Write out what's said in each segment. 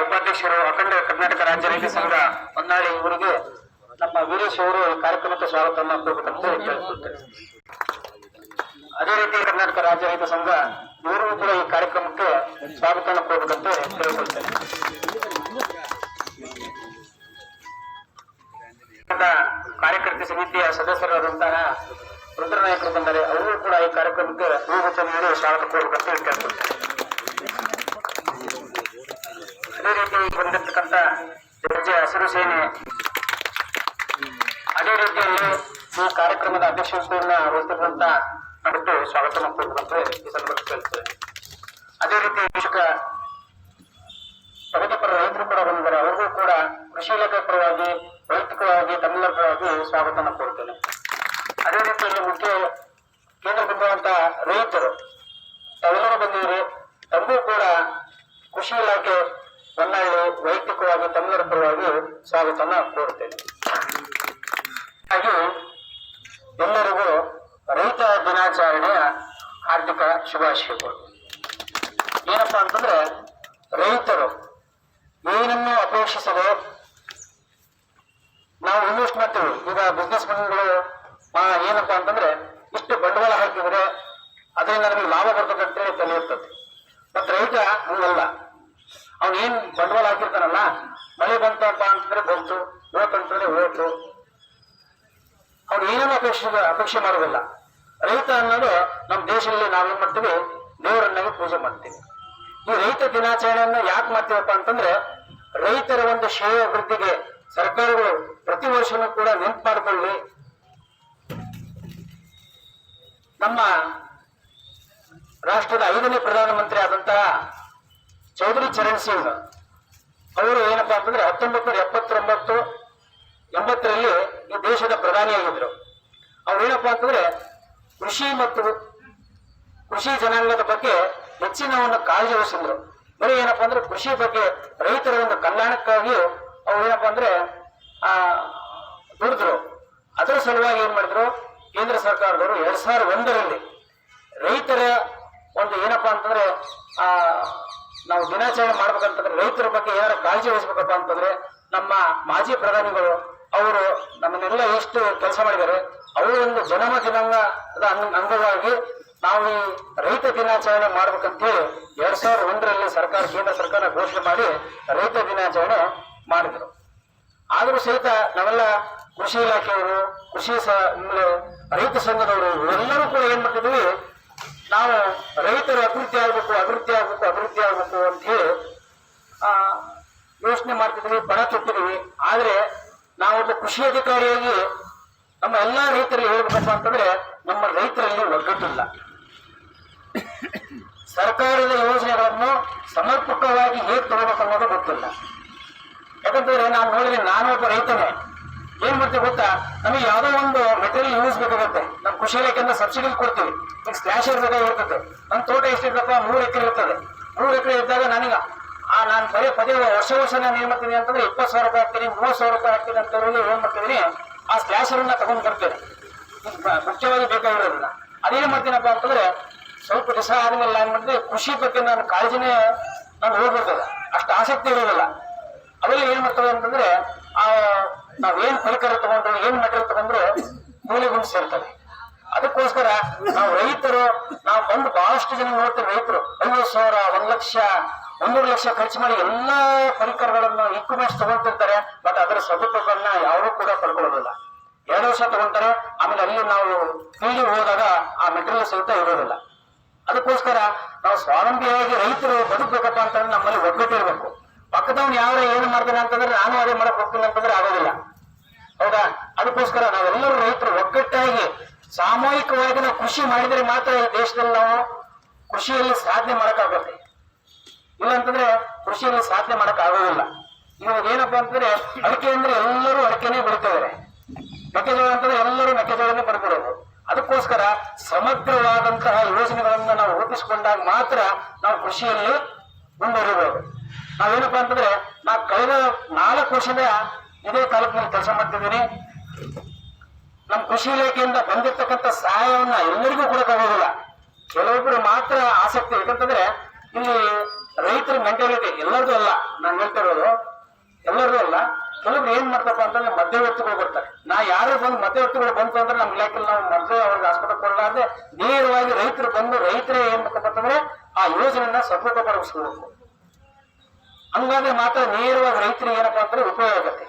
ಉಪಾಧ್ಯಕ್ಷರು ಅಖಂಡ ಕರ್ನಾಟಕ ರಾಜ್ಯ ರೈತ ಸಂಘ ಹೊನ್ನಾಳಿ ಇವರಿಗೆ ನಮ್ಮ ವೀರೇಶ್ ಅವರು ಕಾರ್ಯಕ್ರಮಕ್ಕೆ ಸ್ವಾಗತವನ್ನು ಕೊಡಬೇಕಂತ ಅದೇ ರೀತಿ ಕರ್ನಾಟಕ ರಾಜ್ಯ ರೈತ ಸಂಘ ಇವರು ಕೂಡ ಈ ಕಾರ್ಯಕ್ರಮಕ್ಕೆ ಸ್ವಾಗತವನ್ನು ಕೋರಬೇಕಂತ ಕೇಳಿಕೊಳ್ತೇನೆ ಸಂಘದ ಕಾರ್ಯಕರ್ತ ಸಮಿತಿಯ ಸದಸ್ಯರಾದಂತಹ ರುದ್ರನಾಯಕರು ಬಂದರೆ ಅವರು ಕೂಡ ಈ ಕಾರ್ಯಕ್ರಮಕ್ಕೆ ಸ್ವಾಗತ ಕೋರಬೇಕಂತ ಕೇಳ್ಕೊಳ್ತೇನೆ ಅದೇ ರೀತಿ ಬಂದಿರತಕ್ಕಂತ ರಾಜ್ಯ ಹಸಿರು ಸೇನೆ. ಅದೇ ರೀತಿಯಲ್ಲಿ ಈ ಕಾರ್ಯಕ್ರಮದ ಅಧ್ಯಕ್ಷತೆಯನ್ನ ವಹಿಸಿರುವಂತ ಅದಕ್ಕೆ ಸ್ವಾಗತ ಕೊಡುವಂತೆ ಈ ಸಂದರ್ಭದಲ್ಲಿ ಕೇಳ್ತೇವೆ. ಅದೇ ರೀತಿ ಕೃಷಿಕ ಪ್ರಗತಿಪರ ರೈತರು ಕೂಡ ಬಂದಿದ್ದಾರೆ. ಅವ್ರಿಗೂ ಕೂಡ ಕೃಷಿ ಇಲಾಖೆ ಪರವಾಗಿ, ವೈಯಕ್ತಿಕವಾಗಿ ತಮ್ಮೆಲ್ಲರ ಪರವಾಗಿ ಸ್ವಾಗತನ ಕೋರ್ತೇನೆ. ಅದೇ ರೀತಿಯಲ್ಲಿ ಮುಖ್ಯ ಕೇಂದ್ರ ಬಂದಿರುವಂತ ರೈತರು, ತಾವೆಲ್ಲರೂ ಬಂದಿದ್ದೀರಿ. ತಮಗೂ ಕೂಡ ಕೃಷಿ ಇಲಾಖೆ ಹೊನ್ನಾಳಿ ವೈಯಕ್ತಿಕವಾಗಿ ತಮ್ಮೆಲ್ಲರ ಪರವಾಗಿ ಸ್ವಾಗತನ ಕೋರುತ್ತೇನೆ. ಹಾಗೆ ಎಲ್ಲರಿಗೂ ರೈತ ದಿನಾಚರಣೆಯ ಹಾರ್ದಿಕ ಶುಭಾಶಯಗಳು. ಏನಪ್ಪಾ ಅಂತಂದ್ರೆ ರೈತರು ಏನನ್ನು ಅಪೇಕ್ಷಿಸದೆ ನಾವು ಇನ್ವೆಸ್ಟ್ ಮಾಡ್ತೀವಿ. ಈಗ ಬಿಸ್ನೆಸ್ ಮನ್ಗಳು ಏನಪ್ಪಾ ಅಂತಂದ್ರೆ ಇಷ್ಟು ಬಂಡವಾಳ ಹಾಕಿದ್ರೆ ಅದರಿಂದ ನಮಗೆ ಲಾಭ ಬರ್ತದೆ ತಲೆ ಇರ್ತದೆ ಮತ್ತೆ ರೈತ ಹಂಗಲ್ಲ. ಅವ್ನು ಏನ್ ಬಂಡವಾಳ ಹಾಕಿರ್ತಾನಲ್ಲ, ಮಳೆ ಬಂತಪ್ಪ ಅಂತಂದ್ರೆ ಬಂತು ಹೋತಂತಂದ್ರೆ ಹೋಯ್ತು. ಅವ್ರು ಏನೇನು ಅಪೇಕ್ಷೆ ಅಪೇಕ್ಷೆ ಮಾಡೋದಿಲ್ಲ. ರೈತ ಅನ್ನೋದು ನಮ್ಮ ದೇಶದಲ್ಲಿ ನಾವೇನ್ ಮಾಡ್ತೀವಿ? ದೇವರನ್ನಾಗಿ ಪೂಜೆ ಮಾಡ್ತೀವಿ. ಈ ರೈತ ದಿನಾಚರಣೆಯನ್ನ ಯಾಕೆ ಮಾಡ್ತೀವಪ್ಪ ಅಂತಂದ್ರೆ, ರೈತರ ಒಂದು ಶ್ರೇಯ ಅಭಿವೃದ್ಧಿಗೆ ಸರ್ಕಾರಗಳು ಪ್ರತಿ ವರ್ಷನೂ ಕೂಡ ನೆನ್ಪು ಮಾಡಿಕೊಳ್ಳಿ. ನಮ್ಮ ರಾಷ್ಟ್ರದ ಐದನೇ ಪ್ರಧಾನಮಂತ್ರಿ ಆದಂತಹ ಚೌಧರಿ ಚರಣ್ ಸಿಂಗ್ ಅವರು ಏನಪ್ಪಾ ಅಂತಂದ್ರೆ ಹತ್ತೊಂಬತ್ತು ನೂರ ಎಪ್ಪತ್ತೊಂಬತ್ತು, ಎಂಬತ್ತರಲ್ಲಿ ಈ ದೇಶದ ಪ್ರಧಾನಿಯಾಗಿದ್ರು ಅವ್ರು ಏನಪ್ಪಾ ಅಂತಂದ್ರೆ ಕೃಷಿ ಮತ್ತು ಕೃಷಿ ಜನಾಂಗದ ಬಗ್ಗೆ ಹೆಚ್ಚಿನ ಒಂದು ಕಾಳಜಿ ವಹಿಸಿದ್ರು. ಬರೀ ಏನಪ್ಪಾ ಅಂದ್ರೆ ಕೃಷಿ ಬಗ್ಗೆ ರೈತರ ಒಂದು ಕಲ್ಯಾಣಕ್ಕಾಗಿ ಅವ್ರು ಏನಪ್ಪಾ ಅಂದ್ರೆ, ಆ, ದುಡಿದ್ರು. ಅದರ ಸಲುವಾಗಿ ಏನ್ ಮಾಡಿದ್ರು? ಕೇಂದ್ರ ಸರ್ಕಾರದವರು ಎರಡ್ ಸಾವಿರದ ಒಂದರಲ್ಲಿ ರೈತರ ಒಂದು ಏನಪ್ಪಾ ಅಂತಂದ್ರೆ, ಆ ನಾವು ದಿನಾಚರಣೆ ಮಾಡ್ಬೇಕಂತಂದ್ರೆ ರೈತರ ಬಗ್ಗೆ ಏನಾರ ಕಾಳಜಿ ವಹಿಸ್ಬೇಕಪ್ಪ ಅಂತಂದ್ರೆ ನಮ್ಮ ಮಾಜಿ ಪ್ರಧಾನಿಗಳು, ಅವರು ನಮ್ಮನ್ನೆಲ್ಲ ಎಷ್ಟು ಕೆಲಸ ಮಾಡಿದ್ದಾರೆ ಅವರ ಒಂದು ಜನಮ ದಿನಾಂಗದ ಅಂಗ- ಅಂಗವಾಗಿ ನಾವು ಈ ರೈತ ದಿನಾಚರಣೆ ಮಾಡ್ಬೇಕಂತೇಳಿ ಎರಡ್ ಸಾವಿರದ ಒಂದರಲ್ಲಿ ಸರ್ಕಾರ, ಕೇಂದ್ರ ಸರ್ಕಾರ ಘೋಷಣೆ ಮಾಡಿ ರೈತ ದಿನಾಚರಣೆ ಮಾಡಿದ್ರು. ಆದರೂ ಸಹಿತ ನಾವೆಲ್ಲ ಕೃಷಿ ಇಲಾಖೆಯವರು, ಕೃಷಿ ರೈತ ಸಂಘದವರು ಎಲ್ಲರೂ ಕೂಡ ಏನ್ ಮಾಡ್ತಿದ್ವಿ ನಾವು ರೈತರು ಅಭಿವೃದ್ಧಿ ಆಗಬೇಕು ಅಭಿವೃದ್ಧಿ ಆಗಬೇಕು ಅಭಿವೃದ್ಧಿ ಆಗಬೇಕು ಅಂತ ಹೇಳಿ ಯೋಚನೆ ಮಾಡ್ತಿದ್ವಿ ಬಣ ತೊಟ್ಟಿದ್ವಿ. ಆದ್ರೆ ನಾವೊಬ್ಬ ಕೃಷಿ ಅಧಿಕಾರಿಯಾಗಿ ನಮ್ಮ ಎಲ್ಲಾ ರೈತರಿಗೆ ಹೇಳ್ಬೇಕಪ್ಪ ಅಂತಂದ್ರೆ ನಮ್ಮ ರೈತರಲ್ಲಿ ಒಗ್ಗಟ್ಟಿಲ್ಲ. ಸರ್ಕಾರದ ಯೋಜನೆಗಳನ್ನು ಸಮರ್ಪಕವಾಗಿ ಹೇಗೆ ತಗೋಬೇಕು ಅನ್ನೋದು ಗೊತ್ತಿಲ್ಲ. ಯಾಕಂತಂದ್ರೆ ನಾವು ನೋಡಿದ್ರೆ ನಾನೊಬ್ಬ ರೈತನೇ. ಏನ್ ಮಾಡ್ತೀವಿ ಗೊತ್ತಾ? ನಮಗೆ ಯಾವ್ದೋ ಒಂದು ಮೆಟೀರಿಯಲ್ ಯೂಸ್ ಬೇಕಾಗುತ್ತೆ. ನಮ್ಮ ಕೃಷಿ ಇಲಾಖೆಯಿಂದ ಸಬ್ಸಿಡಿ ಕೊಡ್ತೀವಿ. ಈಗ ಸ್ಲ್ಯಾಶರ್ ಇರ್ತದೆ. ನನ್ನ ತೋಟ ಎಷ್ಟಿರ್ತಪ್ಪ ಮೂರು ಎಕರೆ ಇರ್ತದೆ. ಮೂರು ಎಕರೆ ಇದ್ದಾಗ ನನಗ, ಆ, ನಾನು ಪದೇ ಪದೇ ವರ್ಷ ವರ್ಷ ನಾನು ಏನ್ ಮಾಡ್ತೀನಿ ಅಂತಂದ್ರೆ ಇಪ್ಪತ್ತು ಸಾವಿರ ರೂಪಾಯಿ ಹಾಕ್ತೀನಿ, ಮೂವತ್ತು ಸಾವಿರ ರೂಪಾಯಿ ಹಾಕ್ತೀನಿ ಅಂತ ಹೇಳಿ ಏನ್ ಮಾಡ್ತೀನಿ ಆ ಸ್ಲ್ಯಾಶರ್ ಅನ್ನ ತಗೊಂಡ್ ಬರ್ತೇನೆ. ಮುಖ್ಯವಾಗಿ ಬೇಕಾಗಿರೋದಿಲ್ಲ ಅದೇನ್ ಮಾಡ್ತೀನಪ್ಪ ಅಂತಂದ್ರೆ ಸ್ವಲ್ಪ ದಿವಸ ಆದ್ಮೇಲೆ ಏನ್ ಮಾಡಿದ್ರೆ ಕೃಷಿ ಬಗ್ಗೆ ನಾನು ಕಾಳಜಿನೇ ನಾನು ಹೋಗ್ಬಿಡ್ತದೆ ಅಷ್ಟು ಆಸಕ್ತಿ ಇರೋದಿಲ್ಲ. ಅವೆಲ್ಲ ಏನ್ ಮಾಡ್ತವೆ ಅಂತಂದ್ರೆ ನಾವೇನ್ ಪರಿಕರ ತಗೊಂಡ್ರು, ಏನ್ ಮೆಟೀರಿಯಲ್ ತಗೊಂಡ್ರು ಮೂಲೆ ಸೇರ್ತವೆ ಅದಕ್ಕೋಸ್ಕರ ನಾವು ರೈತರು, ನಾವು ಬಂದು ಬಹಳಷ್ಟು ಜನ ನೋಡ್ತೀವಿ ರೈತರು. ಐವತ್ತು ಸಾವಿರ, ಒಂದ್ ಲಕ್ಷ ಒಂದೂರು ಲಕ್ಷ ಖರ್ಚು ಮಾಡಿ ಎಲ್ಲಾ ಪರಿಕರಗಳನ್ನು ಇಕ್ವಿಪ್ಮೆಂಟ್ಸ್ ತಗೊಳ್ತಿರ್ತಾರೆ ಬಟ್ ಅದರ ಸದುಪಯೋಗಗಳನ್ನ ಯಾರು ಕೂಡ ಪಡ್ಕೊಳ್ಳೋದಿಲ್ಲ. ಎರಡು ವರ್ಷ ತಗೊಂತಾರೆ, ಆಮೇಲೆ ಅಲ್ಲಿ ನಾವು ಫೀಲ್ಡ್ ಹೋದಾಗ ಆ ಮೆಟೀರಿಯಲ್ ಸಹಿತ ಇರೋದಿಲ್ಲ. ಅದಕ್ಕೋಸ್ಕರ ನಾವು ಸ್ವಾವಲಂಬಿಯಾಗಿ ರೈತರು ಬದುಕಬೇಕಪ್ಪ ಅಂತಂದ್ರೆ ನಮ್ಮಲ್ಲಿ ಒಗ್ಗಟ್ಟಿರ್ಬೇಕು. ಪಕ್ಕದವ್ನು ಯಾರು ಏನು ಮಾಡ್ತಾನೆ ಅಂತಂದ್ರೆ ನಾನು ಅದೇ ಮಾಡಕ್ ಹೋಗ್ತೀನಿ ಅಂತಂದ್ರೆ ಆಗೋದಿಲ್ಲ. ಹೌದಾ? ಅದಕ್ಕೋಸ್ಕರ ನಾವೆಲ್ಲರೂ ರೈತರು ಒಗ್ಗಟ್ಟಾಗಿ ಸಾಮೂಹಿಕವಾಗಿ ನಾವು ಕೃಷಿ ಮಾಡಿದ್ರೆ ಮಾತ್ರ ಈ ದೇಶದಲ್ಲಿ ನಾವು ಕೃಷಿಯಲ್ಲಿ ಸಾಧನೆ ಮಾಡಕ್ಕಾಗುತ್ತೆ. ಇಲ್ಲಾಂತಂದ್ರೆ ಕೃಷಿಯಲ್ಲಿ ಸಾಧನೆ ಮಾಡಕ್ ಆಗೋದಿಲ್ಲ ಇವಾಗ ಏನಪ್ಪಾ ಅಂತಂದ್ರೆ ಅಡಿಕೆ ಅಂದ್ರೆ ಎಲ್ಲರೂ ಅಡಿಕೆನೇ ಬೆಳಿತಿದ್ದಾರೆ ಮೆಕ್ಕೆಜೋಳ ಅಂತಂದ್ರೆ ಎಲ್ಲರೂ ಮೆಕ್ಕೆಜೋಳನೇ ಬರ್ಬಿಡೋದು ಅದಕ್ಕೋಸ್ಕರ ಸಮಗ್ರವಾದಂತಹ ಯೋಜನೆಗಳನ್ನ ನಾವು ರೂಪಿಸಿಕೊಂಡಾಗ ಮಾತ್ರ ನಾವು ಕೃಷಿಯಲ್ಲಿ ಮುಂದುವರಿಬಹುದು ನಾವೇನಪ್ಪಾ ಅಂತಂದ್ರೆ ನಾವು ಕಳೆದ ನಾಲ್ಕು ವರ್ಷದ ಇದೇ ತಾಲೂಕಿನಲ್ಲಿ ಕೆಲಸ ಮಾಡ್ತಿದ್ದೀನಿ. ನಮ್ಮ ಕೃಷಿ ಇಲಾಖೆಯಿಂದ ಬಂದಿರತಕ್ಕಂಥ ಸಹಾಯವನ್ನ ಎಲ್ಲರಿಗೂ ಕೊಡಕ್ಕಾಗೋದಿಲ್ಲ ಕೆಲವೊಬ್ಬರು ಮಾತ್ರ ಆಸಕ್ತಿ ಯಾಕಂತಂದ್ರೆ ಇಲ್ಲಿ ರೈತರ ಮೆಂಟಾಲಿಟಿ ಎಲ್ಲರದು ಅಲ್ಲ. ನಾನು ಹೇಳ್ತಾ ಇರೋದು ಎಲ್ಲರದು ಅಲ್ಲ. ಕೆಲವರು ಏನ್ ಮಾಡ್ತಪ್ಪ ಅಂತಂದ್ರೆ ಮಧ್ಯವರ್ತಿಗಳು ಬರ್ತಾರೆ ನಾ ಯಾರೇ ಬಂದು ಮಧ್ಯವರ್ತಿಗಳು ಬಂತು ಅಂದ್ರೆ ನಮ್ಮ ಇಲಾಖೆಯಲ್ಲಿ ನಾವು ಮೊದಲೇ ಅವ್ರಿಗೆ ಆಸ್ಪತ್ರೆ ಕೊಡಲಾರ್ದೆ ನೇರವಾಗಿ ರೈತರು ಬಂದು ರೈತರೇ ಏನ್ ಮಾಡ್ತಪ್ಪ ಅಂತಂದ್ರೆ ಆ ಯೋಜನೆಯನ್ನ ಸದೃಢಪಡಿಸ್ಕೋಬೇಕು ಹಂಗಾದ್ರೆ ಮಾತ್ರ ನೇರವಾಗಿ ರೈತರಿಗೆ ಏನಪ್ಪಾ ಅಂತಂದ್ರೆ ಉಪಯೋಗ ಆಗುತ್ತೆ.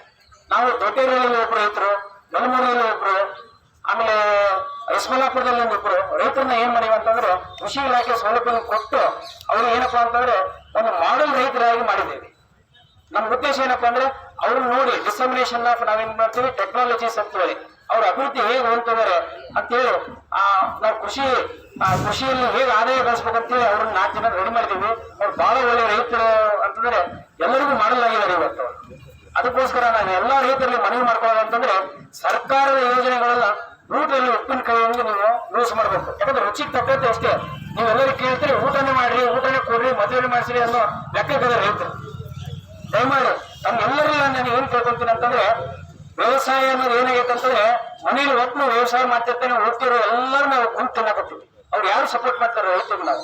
ನಾವು ದೊಡ್ಡೇರಿಯಲ್ಲಿ ಒಬ್ರು ರೈತರು ಬೆಳಮೂರಿಯಲ್ಲಿ ಒಬ್ಬರು ಆಮೇಲೆ ಯಶಮಲಾಪುರದಲ್ಲಿ ಒಬ್ರು. ರೈತರನ್ನ ಏನ್ ಮಾಡಿವಿ ಅಂತಂದ್ರೆ, ಕೃಷಿ ಇಲಾಖೆ ಸೌಲಭ್ಯ ಕೊಟ್ಟು ಅವ್ರು ಏನಪ್ಪಾ ಅಂತಂದ್ರೆ, ಒಂದು ಮಾಡಲ್ ರೈತರಾಗಿ ಮಾಡಿದ್ದೇವೆ. ನಮ್ಮ ಉದ್ದೇಶ ಏನಪ್ಪಾ ಅಂದ್ರೆ ಅವ್ರನ್ನ ನೋಡಿ ಡಿಸಮಿನೇಷನ್ ಆಫ್ ನಾವೇನ್ ಮಾಡ್ತೀವಿ ಟೆಕ್ನಾಲಜೀಸ್ ಅಂತ ಹೇಳಿ. ಅವ್ರ ಅಭಿವೃದ್ಧಿ ಹೇಗೆ ಹೊಂದಿದ್ದಾರೆ ಅಂತೇಳಿ, ಆ, ನಾವು ಕೃಷಿ ಕೃಷಿಯಲ್ಲಿ ಹೇಗೆ ಆದಾಯ ಗಳಿಸ್ಬೇಕಂತೇಳಿ ಅವ್ರನ್ನ ನಾಲ್ಕು ಜನ ರೆಡಿ ಮಾಡಿದೀವಿ ಅವ್ರು ಬಹಳ ಒಳ್ಳೆ ರೈತರು ಅಂತಂದ್ರೆ, ಎಲ್ಲರಿಗೂ ಮಾಡಲಾಗಿದ್ದಾರೆ ಇವತ್ತು. ಅದಕ್ಕೋಸ್ಕರ ನಾನು ಎಲ್ಲಾ ರೈತರಲ್ಲಿ ಮನವಿ ಮಾಡ್ಕೊಳ್ಳೋದಂತಂದ್ರೆ ಸರ್ಕಾರದ ಯೋಜನೆಗಳೆಲ್ಲ ಊಟದಲ್ಲಿ ಉಪ್ಪಿನಕಾಯಿಯನ್ನು ನೀವು ಯೂಸ್ ಮಾಡಬೇಕು. ಯಾಕಂದ್ರೆ ರುಚಿಗೆ ತಕ್ಕಂತೆ ಅಷ್ಟೇ. ನೀವೆಲ್ಲರೂ ಕೇಳ್ತೀರಿ, ಊಟನೇ ಮಾಡ್ರಿ, ಊಟನೇ ಕೊಡ್ರಿ ಮದುವೆ ಮಾಡಿಸ್ರಿ ಅನ್ನೋ ಲೆಕ್ಕದ ರೈತರು ದಯಮಾಡಿ ನಮ್ಮೆಲ್ಲರೂ ನಾನು ಏನ್ ಕೇಳ್ಕೊಂತೀನಿ ಅಂತಂದ್ರೆ, ವ್ಯವಸಾಯ ಅನ್ನೋದು ಏನಾಗೈತೆ ಅಂತಂದ್ರೆ ಮನೇಲಿ ಒಟ್ಟು ವ್ಯವಸಾಯ ಮಾಡ್ತಿರ್ತಾನೆ ಹೋಗ್ತಿರೋ ಎಲ್ಲರೂ ನಾವು ಕುಂತು ತಿನ್ನಕತ್ತೀವಿ. ಅವ್ರು ಯಾರು ಸಪೋರ್ಟ್ ಮಾಡ್ತಾರೆ ರೈತರು ನಾವು?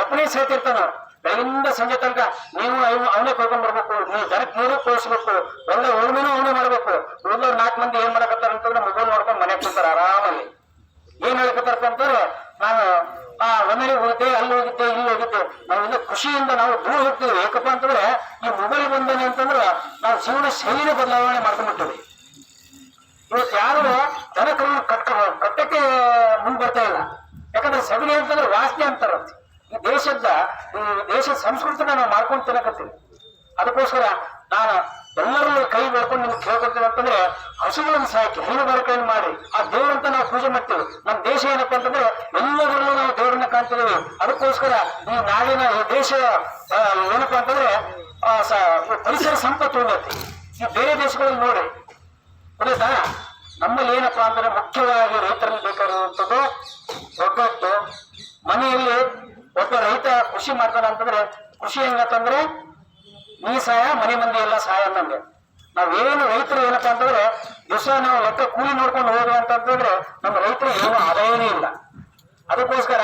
ಒಬ್ಬನೇ ಸೇರ್ತಿರ್ತಾನ ಬೆಳಗಿಂದ ಸಂಜೆ ತನಕ ನೀವು ಅವನು ಅವನೇ ಕರ್ಕೊಂಡ್ ಬರ್ಬೇಕು. ನೀವು ಜನಕ್ಕೆ ನೀರು ತೋರಿಸ್ಬೇಕು ಒಳ್ಳೆ ಉಳುಮೆನೂ ಅವನೇ ಮಾಡ್ಬೇಕು. ಒಳ್ಳೆ ನಾಲ್ಕು ಮಂದಿ ಏನ್ ಮಾಡಕತ್ತಾರ ಅಂತಂದ್ರೆ ಮೊಬೈಲ್ ನೋಡ್ಕೊಂಡು ಮನೆ ಕುಂತಾರ ಆರಾಮಲ್ಲಿ. ಏನ್ ಹೇಳ್ಕತ್ತಾರ ಅಂತಂದ್ರೆ, ನಾನು, ಆ, ಒಮ್ಮೆಲೆ ಹೋಗಿದ್ದೆ ಅಲ್ಲಿ ಹೋಗಿದ್ದೆ, ಇಲ್ಲಿ ಹೋಗಿದ್ದೆ. ನಾವೆಲ್ಲ ಖುಷಿಯಿಂದ ನಾವು ದೂರ ಹೋಗ್ತೀವಿ. ಯಾಕಪ್ಪ ಅಂತಂದ್ರೆ, ಈ ಮೊಬೈಲ್ ಬಂದೇನೆ ಅಂತಂದ್ರೆ ನಾವು ಜೀವನ ಶೈಲಿ ಬದಲಾವಣೆ ಮಾಡ್ಕೊಂಡ್ಬಿಟ್ಟಿವಿ. ಇವತ್ತು ಯಾರು ಜನಕರನ್ನು ಕರು ಕಟ್ಟ ಕಟ್ಟಕ್ಕೆ ಮುಂದ್ ಬರ್ತಾ ಇಲ್ಲ. ಯಾಕಂದ್ರೆ ಸಗಣಿ ಅಂತಂದ್ರೆ ವಾಸನೆ ಅಂತಾರ ಈ ದೇಶದ ದೇಶದ ಸಂಸ್ಕೃತಿನ ನಾವು ಮಾಡ್ಕೊಂಡು ತಿನ್ನಕತ್ತೀವಿ. ಅದಕ್ಕೋಸ್ಕರ ನಾನು ಎಲ್ಲರಲ್ಲೂ ಕೈ ಬೆಳ್ಕೊಂಡು ನಿಮ್ಗೆ ಕೇಳ್ಕೊಳ್ತೀನಿ ಅಂತಂದ್ರೆ ಹಸುಗಳನ್ನು ಸಾಕಿ ಹೈನುಗಾರಿಕೆಯನ್ನು ಮಾಡಿ, ಆ ದೇವರಂತ ನಾವು ಪೂಜೆ ಮಾಡ್ತೀವಿ. ನಮ್ಮ ದೇಶ ಏನಪ್ಪಾ ಅಂತಂದ್ರೆ ಎಲ್ಲದರಲ್ಲೂ ನಾವು ದೇವರನ್ನ ಕಾಣ್ತಿದ್ದೀವಿ. ಅದಕ್ಕೋಸ್ಕರ ಈ ನಾಡಿನ ಈ ದೇಶ ಏನಪ್ಪಾ ಅಂತಂದ್ರೆ ಪರಿಸರ ಸಂಪತ್ತು ಉಳ್ಳೈತಿ ಈ ಬೇರೆ ದೇಶಗಳಲ್ಲಿ ನೋಡಿ, ಗೊತ್ತಾಯ್ತಾ? ನಮ್ಮಲ್ಲಿ ಏನಪ್ಪಾ ಅಂದ್ರೆ ಮುಖ್ಯವಾಗಿ ರೈತರಲ್ಲಿ ಬೇಕಾಗಿರುವಂಥದ್ದು ಒಗ್ಗಟ್ಟು, ಮನೆಯಲ್ಲಿ ಒಬ್ಬ ರೈತ ಕೃಷಿ ಮಾಡ್ತಾನ ಅಂತಂದ್ರೆ ಕೃಷಿ ಹೆಂಗತ್ತಂದ್ರೆ ನೀ ಸಹಾಯ ಮನೆ ಮಂದಿ ಎಲ್ಲ ಸಹಾಯ ಅಂತಂದ್ರೆ ನಾವೇನು ರೈತರು ಏನಪ್ಪಾ ಅಂತಂದ್ರೆ, ದಿವಸ ನಾವು ಲೆಕ್ಕ ಕೂಲಿ ನೋಡ್ಕೊಂಡು ಹೋಗುವ ಅಂತಂದ್ರೆ ನಮ್ಮ ರೈತರು ಏನು ಆದಾಯನೇ ಇಲ್ಲ. ಅದಕ್ಕೋಸ್ಕರ